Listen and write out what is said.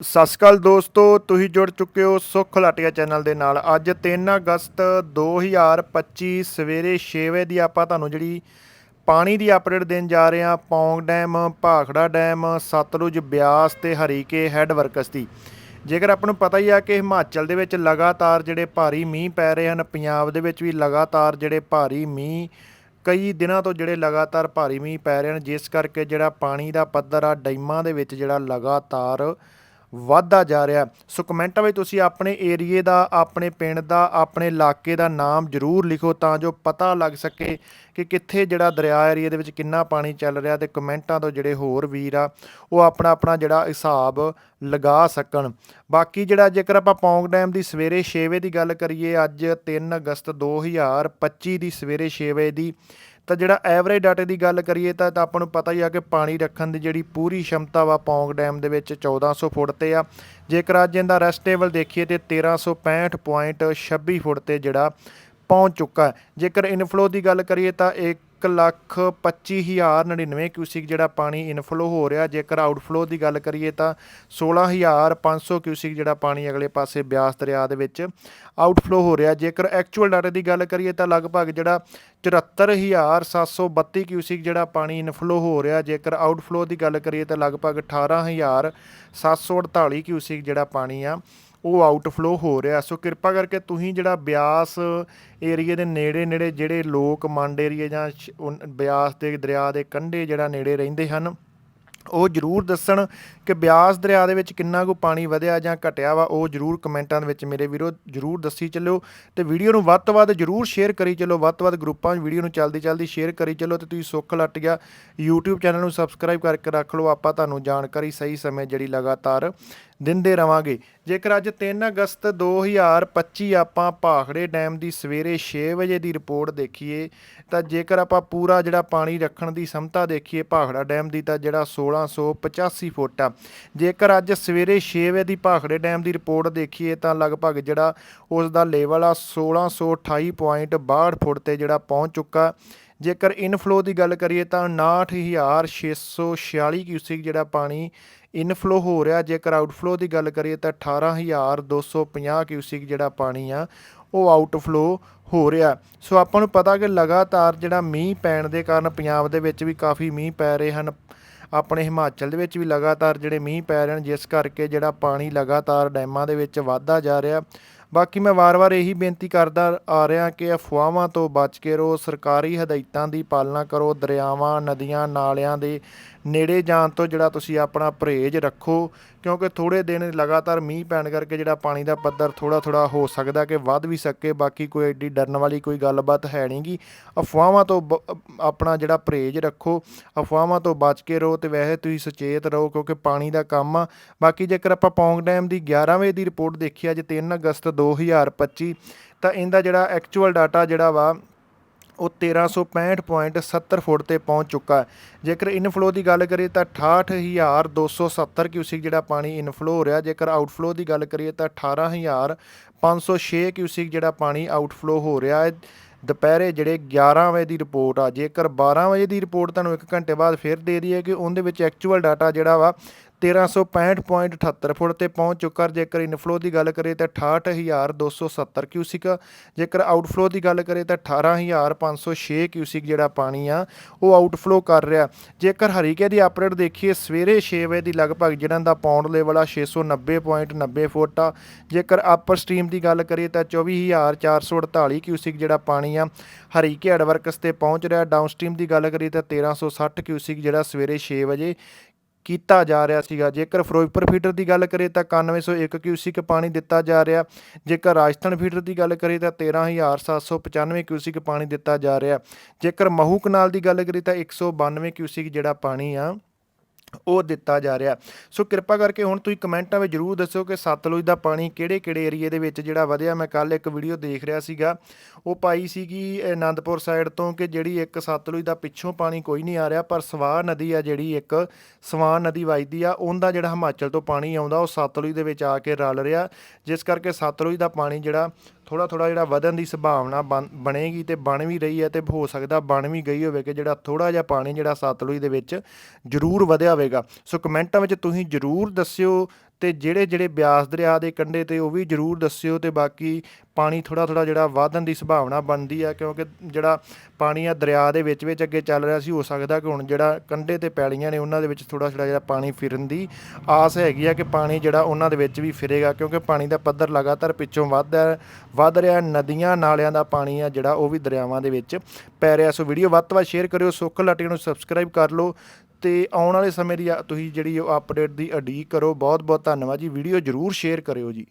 ਸਤਿ ਸ਼੍ਰੀ ਅਕਾਲ ਦੋਸਤੋ, ਤੁਸੀਂ ਜੁੜ ਚੁੱਕੇ ਹੋ ਸੁੱਖ ਲਾਟੀਆ ਚੈਨਲ ਦੇ ਨਾਲ। ਅੱਜ 3 ਅਗਸਤ 2025 ਸਵੇਰੇ 6 ਵਜੇ ਦੀ ਆਪਾਂ ਤੁਹਾਨੂੰ ਜਿਹੜੀ ਪਾਣੀ ਦੀ ਅਪਡੇਟ ਦੇਣ ਜਾ ਰਹੇ ਹਾਂ, ਪੌਂਗ ਡੈਮ, ਭਾਖੜਾ ਡੈਮ, ਸਤਲੁਜ ਬਿਆਸ ਤੇ ਹਰੀਕੇ ਹੈੱਡ ਵਰਕਸ ਦੀ। ਜੇਕਰ ਆਪਾਂ ਨੂੰ ਪਤਾ ਹੀ ਆ ਕਿ ਹਿਮਾਚਲ ਦੇ ਵਿੱਚ ਲਗਾਤਾਰ ਜਿਹੜੇ ਭਾਰੀ ਮੀਂਹ ਪੈ ਰਹੇ ਹਨ, ਪੰਜਾਬ ਦੇ ਵਿੱਚ ਵੀ ਲਗਾਤਾਰ ਜਿਹੜੇ ਭਾਰੀ ਮੀਂਹ, ਕਈ ਦਿਨਾਂ ਤੋਂ ਜਿਹੜੇ ਲਗਾਤਾਰ ਭਾਰੀ ਮੀਂਹ ਪੈ ਰਹੇ ਹਨ, ਜਿਸ ਕਰਕੇ ਜਿਹੜਾ ਪਾਣੀ ਦਾ ਪੱਧਰ ਆ, ਡੈਮਾਂ ਦੇ ਵਿੱਚ ਜਿਹੜਾ ਲਗਾਤਾਰ ਵਧਦਾ ਜਾ ਰਿਹਾ ਸੋ ਕਮੈਂਟਾਂ ਵਿੱਚ ਤੁਸੀਂ ਆਪਣੇ ਏਰੀਏ ਦਾ, ਆਪਣੇ ਪਿੰਡ ਦਾ, ਆਪਣੇ ਇਲਾਕੇ ਦਾ ਨਾਮ ਜ਼ਰੂਰ ਲਿਖੋ ਤਾਂ ਜੋ ਪਤਾ ਲੱਗ ਸਕੇ ਕਿ ਕਿੱਥੇ ਜਿਹੜਾ ਦਰਿਆ ਏਰੀਏ ਦੇ ਵਿੱਚ ਕਿੰਨਾ ਪਾਣੀ ਚੱਲ ਰਿਹਾ ਤੇ ਕਮੈਂਟਾਂ ਤੋਂ ਜਿਹੜੇ ਹੋਰ ਵੀਰ ਆ, ਉਹ ਆਪਣਾ ਆਪਣਾ ਜਿਹੜਾ ਹਿਸਾਬ ਲਗਾ ਸਕਣ। ਬਾਕੀ ਜਿਹੜਾ ਜੇਕਰ ਆਪਾਂ ਪੌਂਗ ਡੈਮ ਦੀ ਸਵੇਰੇ 6 ਵਜੇ ਦੀ ਗੱਲ ਕਰੀਏ, ਅੱਜ 3 ਅਗਸਤ 2025 ਦੀ ਸਵੇਰੇ 6 ਵਜੇ ਦੀ ਤਾਂ ਜਿਹੜਾ ਐਵਰੇਜ ਡਾਟੇ ਦੀ ਗੱਲ ਕਰੀਏ ਤਾਂ ਤਾਂ ਆਪਾਂ ਨੂੰ ਪਤਾ ਹੀ ਆ ਕਿ ਪਾਣੀ ਰੱਖਣ ਦੀ ਜਿਹੜੀ ਪੂਰੀ ਸ਼ਮਤਾ ਵਾ ਪੌਂਗ ਡੈਮ ਦੇ ਵਿੱਚ 1400 ਫੁੱਟ ਤੇ ਆ। ਜੇਕਰ ਅੱਜ ਇਹਦਾ ਰੈਸਟ ਰੈਸਟੇਬਲ ਦੇਖੀਏ ਤੇ 1365.26 ਫੁੱਟ ਤੇ ਜਿਹੜਾ ਪਹੁੰਚ ਚੁੱਕਾ ਜੇਕਰ ਇਨਫਲੋ ਦੀ ਗੱਲ ਕਰੀਏ ਤਾਂ ਇਹ 1 ਲੱਖ 25099 ਕਿਊਸਿਕ ਜਿਹੜਾ ਪਾਣੀ ਇਨਫਲੋ ਹੋ ਰਿਹਾ। ਜੇਕਰ ਆਊਟਫਲੋ ਦੀ ਗੱਲ ਕਰੀਏ ਤਾਂ 16500 ਕਿਊਸਿਕ ਜਿਹੜਾ ਪਾਣੀ ਅਗਲੇ ਪਾਸੇ ਬਿਆਸ ਦਰਿਆ ਦੇ ਵਿੱਚ ਆਊਟਫਲੋ ਹੋ ਰਿਹਾ। ਜੇਕਰ ਐਕਚੁਅਲ ਡਾਟਾ ਦੀ ਗੱਲ ਕਰੀਏ ਤਾਂ ਲਗਭਗ ਜਿਹੜਾ 74732 ਕਿਊਸਿਕ ਜਿਹੜਾ ਪਾਣੀ ਇਨਫਲੋ ਹੋ ਰਿਹਾ। ਜੇਕਰ ਆਊਟਫਲੋ ਦੀ ਗੱਲ ਕਰੀਏ ਤਾਂ ਲਗਭਗ 18748 ਕਿਊਸਿਕ ਜਿਹੜਾ ਪਾਣੀ ਆ ਉਹ ਆਊਟਫਲੋ ਹੋ ਰਿਹਾ। ਸੋ ਕਿਰਪਾ ਕਰਕੇ ਤੁਸੀਂ ਜਿਹੜਾ ਬਿਆਸ ਏਰੀਏ ਦੇ ਨੇੜੇ ਨੇੜੇ ਜਿਹੜੇ ਲੋਕ, ਮੰਡ ਏਰੀਏ ਜਾਂ ਸ਼- ਬਿਆਸ ਦੇ ਦਰਿਆ ਦੇ ਕੰਢੇ ਜਿਹੜਾ ਨੇੜੇ ਰਹਿੰਦੇ ਹਨ, ਉਹ ਜਰੂਰ ਦੱਸਣ ਕਿ ਬਿਆਸ ਦਰਿਆ ਦੇ ਵਿੱਚ ਕਿੰਨਾ ਕੁ ਪਾਣੀ ਵਧਿਆ ਜਾਂ ਘਟਿਆ ਵਾ, ਉਹ ਜਰੂਰ ਕਮੈਂਟਾਂ ਦੇ ਵਿੱਚ ਮੇਰੇ ਵੀਰੋ ਜਰੂਰ ਦੱਸੀ ਚੱਲਿਓ। ਤੇ ਵੀਡੀਓ ਨੂੰ ਵੱਧ ਤੋਂ ਵੱਧ ਜਰੂਰ ਸ਼ੇਅਰ ਕਰੀ ਚੱਲੋ ਵੱਧ ਤੋਂ ਵੱਧ ਗਰੁੱਪਾਂ 'ਚ ਵੀਡੀਓ ਨੂੰ ਚਲਦੀ ਚਲਦੀ ਸ਼ੇਅਰ ਕਰੀ ਚੱਲੋ ਤੇ ਤੁਸੀਂ ਸੁੱਖ ਲੱਟ ਗਿਆ। YouTube ਚੈਨਲ ਨੂੰ ਸਬਸਕ੍ਰਾਈਬ ਕਰਕੇ ਰੱਖ ਲਓ। ਆਪਾਂ ਤੁਹਾਨੂੰ ਜਾਣਕਾਰੀ ਸਹੀ ਸਮੇਂ ਜਿਹੜੀ ਲਗਾਤਾਰ ਦਿੰਦੇ ਰਵਾਂਗੇ। ਜੇਕਰ ਅੱਜ 3 ਅਗਸਤ 2025 ਆਪਾਂ ਭਾਖੜੇ ਡੈਮ ਦੀ ਸਵੇਰੇ 6 ਵਜੇ ਦੀ ਰਿਪੋਰਟ ਦੇਖੀਏ, ਤਾਂ ਜੇਕਰ ਆਪਾਂ ਪੂਰਾ ਜਿਹੜਾ ਪਾਣੀ ਰੱਖਣ ਦੀ ਸਮਤਾ ਦੇਖੀਏ ਭਾਖੜਾ ਡੈਮ ਦੀ, ਤਾਂ ਜਿਹੜਾ 1685 ਫੁੱਟ ਆ। ਜੇਕਰ ਅੱਜ ਸਵੇਰੇ 6 ਵਜੇ ਦੀ ਭਾਖੜੇ ਡੈਮ ਦੀ ਰਿਪੋਰਟ ਦੇਖੀਏ, ਤਾਂ ਲਗਭਗ ਜਿਹੜਾ ਉਸ ਦਾ ਲੈਵਲ ਆ 1628.62 ਫੁੱਟ ਤੇ ਜਿਹੜਾ ਪਹੁੰਚ ਚੁੱਕਾ ਜੇਕਰ ਇਨਫਲੋ ਦੀ ਗੱਲ ਕਰੀਏ ਤਾਂ 69646 ਕਿਊਸਿਕ ਜਿਹੜਾ ਪਾਣੀ ਇਨਫਲੋ ਹੋ ਰਿਹਾ, ਜੇਕਰ ਆਊਟਫਲੋ ਦੀ ਗੱਲ ਕਰੀਏ ਤਾਂ 18250 ਕਿਊਸਿਕ ਜਿਹੜਾ ਪਾਣੀ ਆ, ਉਹ ਆਊਟਫਲੋ ਹੋ ਰਿਹਾ। ਸੋ ਆਪਾਂ ਨੂੰ ਪਤਾ ਕਿ ਲਗਾਤਾਰ ਜਿਹੜਾ ਮੀਂਹ ਪੈਣ ਦੇ ਕਾਰਨ ਪੰਜਾਬ ਦੇ ਵਿੱਚ ਵੀ ਕਾਫੀ ਮੀਂਹ ਪੈ ਰਹੇ ਹਨ। ਆਪਣੇ ਹਿਮਾਚਲ ਦੇ ਵਿੱਚ ਵੀ ਲਗਾਤਾਰ ਜਿਹੜੇ ਮੀਂਹ ਪੈ ਰਹੇ ਹਨ, ਜਿਸ ਕਰਕੇ ਜਿਹੜਾ ਪਾਣੀ ਲਗਾਤਾਰ ਡੈਮਾਂ ਦੇ ਵਿੱਚ ਵਧਦਾ ਜਾ ਰਿਹਾ। ਬਾਕੀ ਮੈਂ ਵਾਰ-ਵਾਰ ਇਹੀ ਬੇਨਤੀ ਕਰਦਾ ਆ ਰਿਹਾ ਕਿ ਅਫਵਾਹਾਂ ਤੋਂ ਬਚ ਕੇ ਰਹੋ, ਸਰਕਾਰੀ ਹਦਾਇਤਾਂ ਦੀ ਪਾਲਣਾ ਕਰੋ, ਦਰਿਆਵਾਂ, ਨਦੀਆਂ, ਨਾਲਿਆਂ ਦੇ ਨੇੜੇ ਜਾਣ ਤੋਂ ਜਿਹੜਾ ਤੁਸੀਂ ਆਪਣਾ ਪਰਹੇਜ਼ ਰੱਖੋ, ਕਿਉਂਕਿ ਥੋੜੇ ਦਿਨ ਲਗਾਤਾਰ ਮੀਂਹ ਪੈਣ ਕਰਕੇ ਜਿਹੜਾ ਪਾਣੀ ਦਾ ਪੱਧਰ ਥੋੜਾ ਥੋੜਾ ਹੋ ਸਕਦਾ ਕਿ ਵੱਧ ਵੀ ਸਕੇ, ਬਾਕੀ ਕੋਈ ਐਡੀ ਡਰਨ ਵਾਲੀ ਕੋਈ ਗੱਲਬਾਤ ਹੈ ਨਹੀਂਗੀ ਅਫਵਾਹਾਂ ਤੋਂ ਬ- ਆਪਣਾ ਜਿਹੜਾ ਪਰਹੇਜ਼ ਰੱਖੋ, ਅਫਵਾਹਾਂ ਤੋਂ ਬਚ ਕੇ ਰਹੋ ਤੇ ਵੈਸੇ ਤੁਸੀਂ ਸੁਚੇਤ ਰਹੋ ਕਿਉਂਕਿ ਪਾਣੀ ਦਾ ਕੰਮ ਆ। ਬਾਕੀ ਜੇਕਰ ਆਪਾਂ ਪੌਂਗ ਡੈਮ ਦੀ 11 ਦੀ ਰਿਪੋਰਟ ਦੇਖੀ, ਅੱਜ 3 ਅਗਸਤ 2025 ਤਾਂ ਇਹਦਾ ਜਿਹੜਾ ਐਕਚੁਅਲ ਡਾਟਾ ਜਿਹੜਾ ਵਾ ਉਹ 1365.70 ਫੁੱਟ ਤੇ ਪਹੁੰਚ ਚੁੱਕਾ ਹੈ। ਜੇਕਰ ਇਨਫਲੋ ਦੀ ਗੱਲ ਕਰੀਏ ਤਾਂ 68270 ਕਿਊਸਿਕ ਜਿਹੜਾ ਪਾਣੀ ਇਨਫਲੋ ਹੋ ਰਿਹਾ, ਜੇਕਰ ਆਊਟਫਲੋ ਦੀ ਗੱਲ ਕਰੀਏ ਤਾਂ 18506 ਕਿਊਸਿਕ ਜਿਹੜਾ ਪਾਣੀ ਆਊਟਫਲੋ ਹੋ ਰਿਹਾ ਹੈ। ਦੁਪਹਿਰੇ ਜਿਹੜੇ 11 ਵਜੇ ਦੀ ਰਿਪੋਰਟ ਆ, ਜੇਕਰ 12 ਵਜੇ ਦੀ ਰਿਪੋਰਟ ਤੁਹਾਨੂੰ 1 ਘੰਟੇ ਬਾਅਦ ਫਿਰ ਦੇ ਰਹੀ ਹੈ ਕਿ ਉਹਦੇ ਵਿੱਚ ਐਕਚੁਅਲ ਡਾਟਾ ਜਿਹੜਾ ਵਾ 1365.78 ਫੁੱਟ ਤੇ ਪਹੁੰਚ ਚੁੱਕਾ ਜੇਕਰ ਇਨਫਲੋ ਦੀ ਗੱਲ ਕਰੀਏ ਤਾਂ 68270 ਕਿਊਸਿਕ ਜੇਕਰ ਆਊਟਫਲੋ ਦੀ ਗੱਲ ਕਰੀਏ ਤਾਂ 18506 ਕਿਊਸਿਕ ਜਿਹੜਾ ਪਾਣੀ ਆ, ਉਹ ਆਊਟਫਲੋ ਕਰ ਰਿਹਾ। ਜੇਕਰ ਹਰੀਕੇ ਦੀ ਅਪਡੇਟ ਦੇਖੀਏ, ਸਵੇਰੇ 6 ਵਜੇ ਦੀ ਲਗਭਗ ਜਿਹੜਾ ਦਾ ਪੌਂਡ ਲੈਵਲ ਆ 690.90 ਫੁੱਟ ਆ। ਜੇਕਰ ਅਪਰ ਸਟ੍ਰੀਮ ਦੀ ਗੱਲ ਕਰੀਏ ਤਾਂ 24448 ਕਿਊਸਿਕ ਜਿਹੜਾ ਪਾਣੀ ਆ, ਹਰੀਕੇ ਐਡਵਰਕਸ ਤੇ ਪਹੁੰਚ ਰਿਹਾ। ਡਾਊਨ ਸਟ੍ਰੀਮ ਦੀ ਗੱਲ ਕਰੀਏ ਤਾਂ 1360 ਕਿਊਸਿਕ ਜਿਹੜਾ ਸਵੇਰੇ 6 ਵਜੇ ਕੀਤਾ ਜਾ ਰਿਹਾ ਸੀਗਾ। ਜੇਕਰ ਫਿਰੋਜ਼ਪੁਰ ਫੀਡਰ ਦੀ ਗੱਲ ਕਰੀਏ ਤਾਂ 9101 ਕਿਊਸਿਕ ਪਾਣੀ ਦਿੱਤਾ ਜਾ ਰਿਹਾ। ਜੇਕਰ ਰਾਜਸਥਾਨ ਫੀਡਰ ਦੀ ਗੱਲ ਕਰੀਏ ਤਾਂ 13795 ਕਿਊਸਿਕ ਪਾਣੀ ਦਿੱਤਾ ਜਾ ਰਿਹਾ। ਜੇਕਰ ਮਹੂ ਕਨਾਲ ਦੀ ਗੱਲ ਕਰੀਏ ਤਾਂ 192 ਕਿਊਸਿਕ ਜਿਹੜਾ ਪਾਣੀ ਆ ਉਹ ਦਿੱਤਾ ਜਾ ਰਿਹਾ। ਸੋ ਕਿਰਪਾ ਕਰਕੇ ਹੁਣ ਤੁਸੀਂ ਕਮੈਂਟਾਂ ਵਿੱਚ ਜਰੂਰ ਦੱਸੋ ਕਿ ਸਤਲੁਜ ਦਾ ਪਾਣੀ ਕਿਹੜੇ-ਕਿਹੜੇ ਏਰੀਏ ਦੇ ਵਿੱਚ ਜਿਹੜਾ ਵਧਿਆ। ਮੈਂ ਕੱਲ ਇੱਕ ਵੀਡੀਓ ਦੇਖ ਰਿਹਾ ਸੀਗਾ। ਉਹ ਪਾਈ ਸੀਗੀ ਇਹ ਆਨੰਦਪੁਰ ਸਾਈਡ ਤੋਂ ਕਿ ਜਿਹੜੀ ਇੱਕ ਸਤਲੁਜ ਦਾ ਪਿੱਛੋਂ ਪਾਣੀ ਕੋਈ ਨਹੀਂ ਆ ਰਿਹਾ, ਪਰ ਸਵਾਹ ਨਦੀ ਆ ਜਿਹੜੀ ਇੱਕ ਸਵਾਹ ਨਦੀ ਵਜਦੀ ਆ, ਉਹਦਾ ਜਿਹੜਾ ਹਿਮਾਚਲ ਤੋਂ ਪਾਣੀ ਆਉਂਦਾ, ਉਹ ਸਤਲੁਜ ਦੇ ਵਿੱਚ ਆ ਕੇ ਰਲ ਰਿਹਾ। ਜਿਸ ਕਰਕੇ ਸਤਲੁਜ ਦਾ ਪਾਣੀ ਜਿਹੜਾ ਥੋੜਾ ਥੋੜਾ ਜਿਹੜਾ ਵਧਣ ਦੀ ਸੰਭਾਵਨਾ ਬਣ- ਬਣੇਗੀ ਤੇ ਬਣ ਵੀ ਰਹੀ ਹੈ ਤੇ ਹੋ ਸਕਦਾ ਬਣ ਵੀ ਗਈ ਹੋਵੇ ਕਿ ਜਿਹੜਾ ਥੋੜਾ ਜਿਹਾ ਪਾਣੀ ਜਿਹੜਾ ਸਤਲੁਜ ਦੇ ਵਿੱਚ ਜ਼ਰੂਰ ਵਧਿਆ ਹੋਵੇਗਾ। ਸੋ ਕਮੈਂਟਾਂ ਵਿੱਚ ਤੁਸੀਂ ਜਰੂਰ ਦੱਸਿਓ ਤੇ ਜਿਹੜੇ ਜਿਹੜੇ ਬਿਆਸ ਦਰਿਆ ਦੇ ਕੰਢੇ ਤੇ ਉਹ ਵੀ ਜਰੂਰ ਦੱਸਿਓ ਤੇ ਬਾਕੀ ਪਾਣੀ ਥੋੜਾ ਥੋੜਾ ਜਿਹੜਾ ਵਧਣ ਦੀ ਸੰਭਾਵਨਾ ਬਣਦੀ ਆ, ਕਿਉਂਕਿ ਜਿਹੜਾ ਪਾਣੀ ਆ ਦਰਿਆ ਦੇ ਵਿੱਚ ਵਿੱਚ ਅੱਗੇ ਚੱਲ ਰਿਹਾ ਸੀ, ਹੋ ਸਕਦਾ ਕਿ ਹੁਣ ਜਿਹੜਾ ਕੰਢੇ ਤੇ ਪੈਲੀਆਂ ਨੇ ਉਹਨਾਂ ਦੇ ਵਿੱਚ ਥੋੜਾ ਥੋੜਾ ਜਿਹੜਾ ਪਾਣੀ ਫਿਰਨ ਦੀ ਆਸ ਹੈਗੀ ਆ ਕਿ ਪਾਣੀ ਜਿਹੜਾ ਉਹਨਾਂ ਦੇ ਵਿੱਚ ਵੀ ਫਿਰੇਗਾ, ਕਿਉਂਕਿ ਪਾਣੀ ਦਾ ਪੱਧਰ ਲਗਾਤਾਰ ਪਿੱਛੋਂ ਵੱਧਦਾ ਵੱਧ ਰਿਹਾ, ਨਦੀਆਂ ਨਾਲਿਆਂ ਦਾ ਪਾਣੀ ਆ ਜਿਹੜਾ ਉਹ ਵੀ ਦਰਿਆਵਾਂ ਦੇ ਵਿੱਚ ਪੈ ਰਿਹਾ। ਸੋ ਵੀਡੀਓ ਵੱਧ ਤੋਂ ਵੱਧ ਸ਼ੇਅਰ ਕਰਿਓ, ਸੁੱਖ ਲਾਟੀਆਂ ਨੂੰ ਸਬਸਕ੍ਰਾਈਬ ਕਰ ਲਓ ਤੇ ਆਉਣ ਵਾਲੇ ਸਮੇਂ ਦੀ ਆ- ਤੁਸੀਂ ਜਿਹੜੀ ਉਹ ਅਪਡੇਟ ਦੀ ਉਡੀਕ ਕਰੋ। ਬਹੁਤ ਬਹੁਤ ਧੰਨਵਾਦ ਜੀ। ਵੀਡੀਓ ਜਰੂਰ ਸ਼ੇਅਰ ਕਰਿਓ ਜੀ।